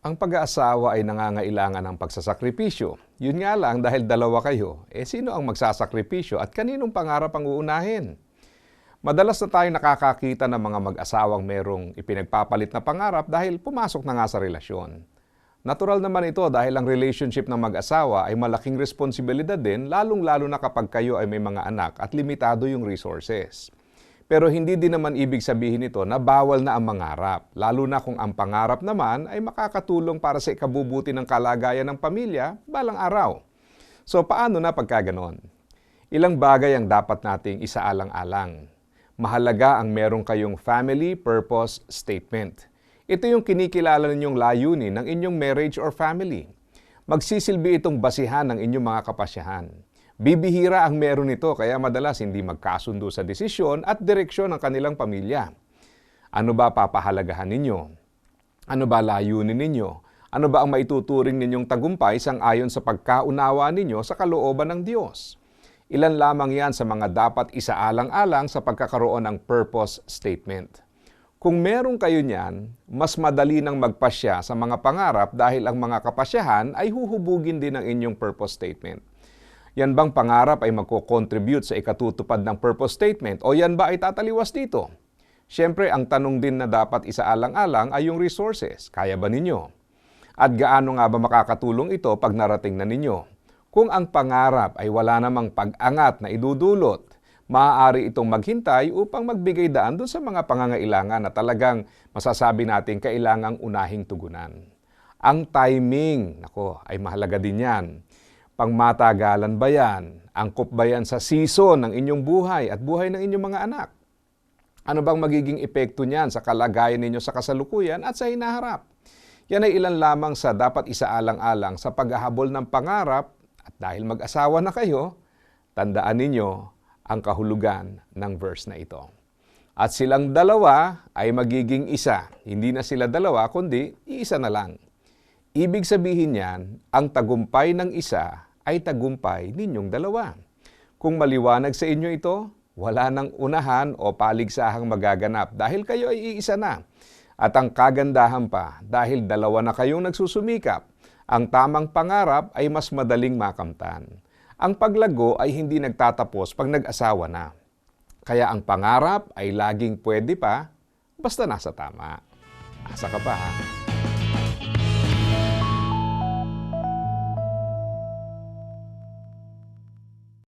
Ang pag-aasawa ay nangangailangan ng pagsasakripisyo. Yun nga lang, dahil dalawa kayo, eh sino ang magsasakripisyo at kaninong pangarap ang uunahin? Madalas na tayo nakakakita ng mga mag-asawang merong ipinagpapalit na pangarap dahil pumasok na nga sa relasyon. Natural naman ito dahil ang relationship ng mag-asawa ay malaking responsibilidad din, lalong-lalo na kapag kayo ay may mga anak at limitado yung resources. Pero hindi din naman ibig sabihin nito na bawal na ang mangarap, lalo na kung ang pangarap naman ay makakatulong para sa ikabubuti ng kalagayan ng pamilya balang araw. So paano na pagka ganon? Ilang bagay ang dapat nating isaalang-alang. Mahalaga ang meron kayong family purpose statement. Ito yung kinikilala ninyong layunin ng inyong marriage or family. Magsisilbi itong basihan ng inyong mga kapasyahan. Bibihira ang meron nito kaya madalas hindi magkasundo sa desisyon at direksyon ng kanilang pamilya. Ano ba papahalagahan ninyo? Ano ba layunin ninyo? Ano ba ang maituturing ninyong tagumpay sang ayon sa pagkaunawa ninyo sa kalooban ng Diyos? Ilan lamang yan sa mga dapat isaalang-alang sa pagkakaroon ng purpose statement. Kung meron kayo niyan, mas madali nang magpasya sa mga pangarap dahil ang mga kapasyahan ay huhubugin din ng inyong purpose statement. Yan bang pangarap ay magko-contribute sa ikatutupad ng purpose statement o yan ba ay tataliwas dito? Siyempre, ang tanong din na dapat isaalang-alang ay yung resources. Kaya ba ninyo? At gaano nga ba makakatulong ito pag narating na ninyo? Kung ang pangarap ay wala namang pag-angat na idudulot, maaari itong maghintay upang magbigay daan doon sa mga pangangailangan na talagang masasabi natin kailangang unahing tugunan. Ang timing, nako, ay mahalaga din yan. Pangmatagalan ba yan? Angkop ba yan sa season ng inyong buhay at buhay ng inyong mga anak? Ano bang magiging epekto niyan sa kalagayan ninyo sa kasalukuyan at sa hinaharap? Yan ay ilan lamang sa dapat isaalang-alang sa paghahabol ng pangarap at dahil mag-asawa na kayo, tandaan ninyo ang kahulugan ng verse na ito. At silang dalawa ay magiging isa. Hindi na sila dalawa, kundi iisa na lang. Ibig sabihin niyan, ang tagumpay ng isa ay tagumpay ninyong dalawa. Kung maliwanag sa inyo ito, wala nang unahan o paligsahang magaganap dahil kayo ay iisa na. At ang kagandahan pa, dahil dalawa na kayong nagsusumikap, ang tamang pangarap ay mas madaling makamtan. Ang paglago ay hindi nagtatapos pag nag-asawa na. Kaya ang pangarap ay laging pwede pa, basta nasa tama. Asa ka pa ha?